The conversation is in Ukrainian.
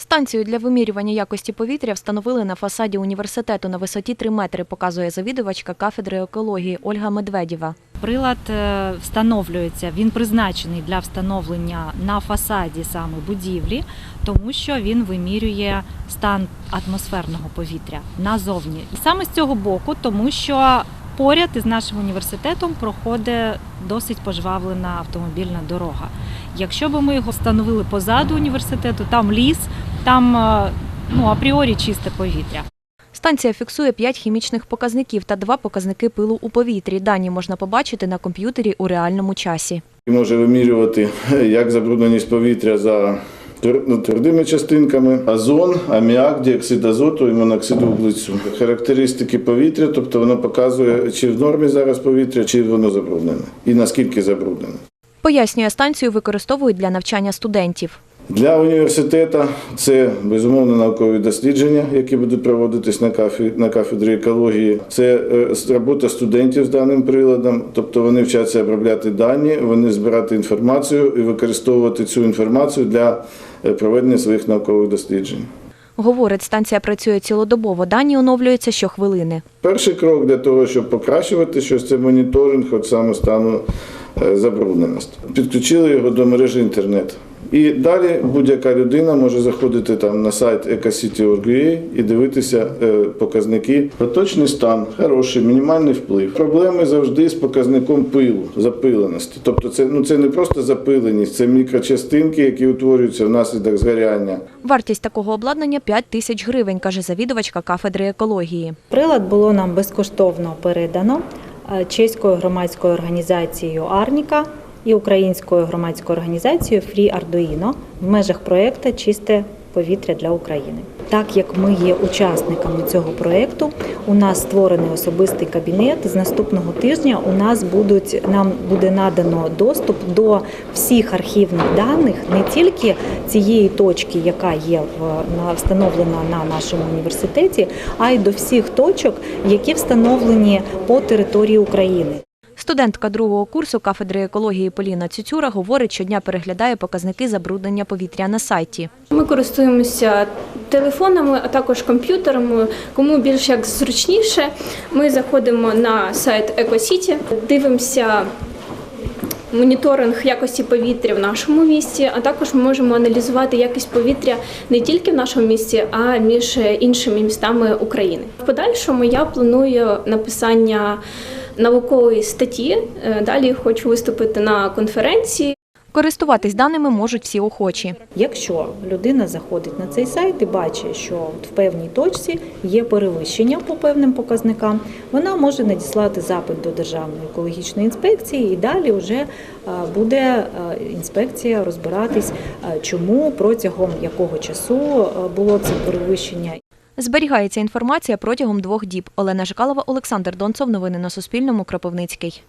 Станцію для вимірювання якості повітря встановили на фасаді університету на висоті 3 метри, показує завідувачка кафедри екології Ольга Медведєва. Прилад е, встановлюється, він призначений для встановлення на фасаді саме будівлі, тому що він вимірює стан атмосферного повітря назовні. Саме з цього боку, тому що поряд із нашим університетом проходить досить пожвавлена автомобільна дорога. Якщо б ми його встановили позаду університету, там ліс, там е, ну, апріорі чисте повітря. Станція фіксує 5 хімічних показників та 2 показники пилу у повітрі. Дані можна побачити на комп'ютері у реальному часі. Може вимірювати як забрудненість повітря за твердими частинками, азон, аміак, діоксид азоту і моноксид вуглецю. Характеристики повітря, тобто воно показує, чи в нормі зараз повітря, чи воно забруднене, і наскільки забруднене. Пояснює, станцію використовують для навчання студентів. Для університету це безумовно наукові дослідження, які будуть проводитись на кафедрі, на кафедрі екології. Це е, робота студентів з даним приладом, тобто вони вчаться обробляти дані, вони збирати інформацію і використовувати цю інформацію для е, проведення своїх наукових досліджень. Говорить, станція працює цілодобово. Дані оновлюються щохвилини. Перший крок для того, щоб покращувати щось, це моніторинг от саме стану забрудненості. Підключили його до мережі інтернет. І далі будь-яка людина може заходити там на сайт ecocity.org.ua і дивитися е, показники. Поточний стан, хороший, мінімальний вплив. Проблеми завжди з показником пилу, запиленості. Тобто це, ну, це не просто запиленість, це мікрочастинки, які утворюються внаслідок згоряння. Вартість такого обладнання 5 тисяч гривень, каже завідувачка кафедри екології. Прилад було нам безкоштовно передано е, чеською громадською організацією Арніка і українською громадською організацією Фрі Ардуїно в межах проєкту Чисте повітря для України. Так як ми є учасниками цього проєкту, у нас створений особистий кабінет. З наступного тижня у нас будуть нам буде надано доступ до всіх архівних даних, не тільки цієї точки, яка є встановлена на нашому університеті, а й до всіх точок, які встановлені по території України. Студентка другого курсу кафедри екології Поліна Цюцюра говорить, щодня переглядає показники забруднення повітря на сайті. Ми користуємося телефонами, а також комп'ютерами. Кому більш як зручніше, ми заходимо на сайт EcoCity, дивимося моніторинг якості повітря в нашому місті, а також ми можемо аналізувати якість повітря не тільки в нашому місті, а між іншими містами України. В подальшому я планую написання наукової статті. Е, Далі хочу виступити на конференції. Користуватись даними можуть всі охочі. Якщо людина заходить на цей сайт і бачить, що в певній точці є перевищення по певним показникам, вона може надіслати запит до Державної екологічної інспекції, і далі вже е, буде е, інспекція розбиратись, чому протягом якого часу було це перевищення. Зберігається інформація протягом двох діб. Олена Жикалова, Олександр Донцов. Новини на Суспільному. Кропивницький.